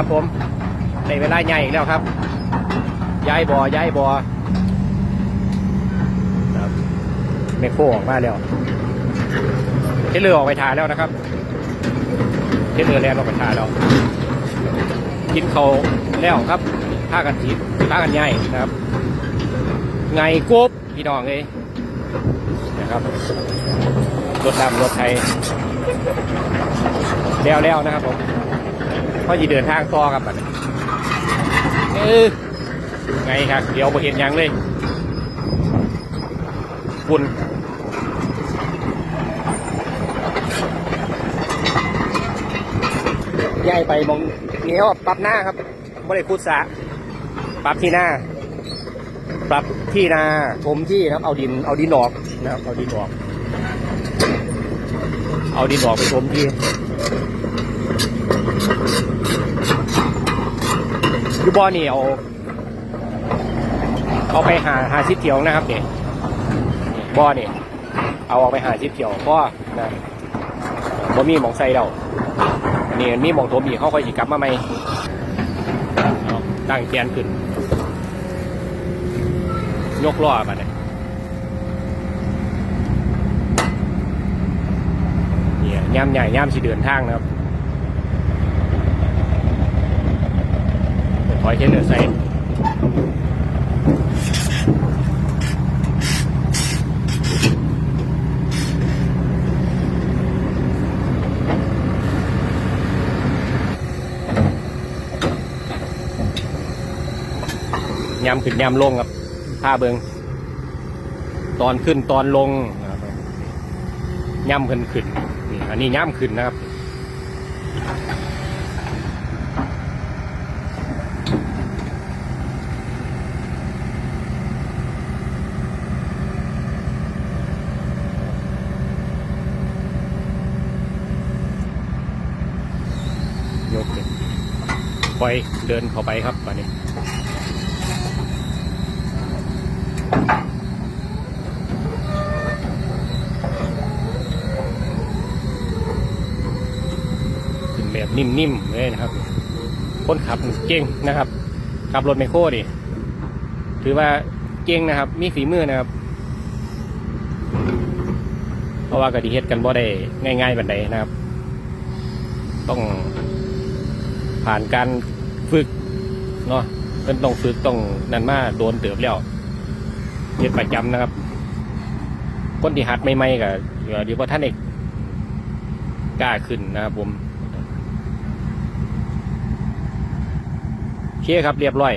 ครับผมในเวลาใหญ่อีกแล้วครับ ย้ายบอย้ายบอครับเมโคออกมาแล้วเทเลอร์ออกไปทาแล้วนะครับเทเลอร์แลนด์ออกไปทาแล้วกินเขาแล้วครับผ้ากันจีผ้ากันใหญ่นะครับ ไงกบพี่น้องเลยนะครับรถดำรถไทยแล้วแล้วนะครับผม พอจะเดินทางต่อครับบัดนี้เออไงครับเดี๋ยวไปเห็นยังเลยคุณย้ายไปมองเนี้ยวปรับหน้าครับไม่ได้คูดสะปรับที่หน้า ปรับที่นาผมที่นะครับ เอาดิน เอาดินออกนะครับ เอาดินออก เอาดินออกไปถมที่ ยูบอนี่เอาเอาไปหาหาชิเถียวนะครับเนี่ยบอนี่เอาออกไปหาชิเถียวเพราะนะบ่มีหมองใส่เรานี่มีหมองถมอีกเขาค่อยสิกลับมาใหม่าตั้งแกนขึ้น ยกล้อมาเนี่ยเนี่ยย่ำใหญ่ย่ำสิเดินทางนะครับ อยเช่นเดือใส่ย่ำขึ้นย่ำลงครับผ้าเบิงตอนขึ้นตอนลงย่ำขึ้นขึ้นนี่อันนี้ย่ำขึ้นนะครับ ปล่อยเดินเข้าไปครับตอนนี้นแบบนิ่มๆเลยนะครับ คนขับเก่งนะครับขับรถไมโครดิถือว่าเก่งนะครับ มีฝีมือนะครับ เพราะว่ากะดิเฮ็ดกันบ่ได้ง่ายๆแบบใดนะครับ ต้อง ผ่านการฝึกเนาะเพิ่นต้องฝึกต้องนั่นมาโดนเติบแล้วเฮ็นประจำนะครับ คนที่หัดใหม่ๆก็เดี๋ยวพอท่านเอกกล้าขึ้นนะครับผมโอเคครับเรียบร้อย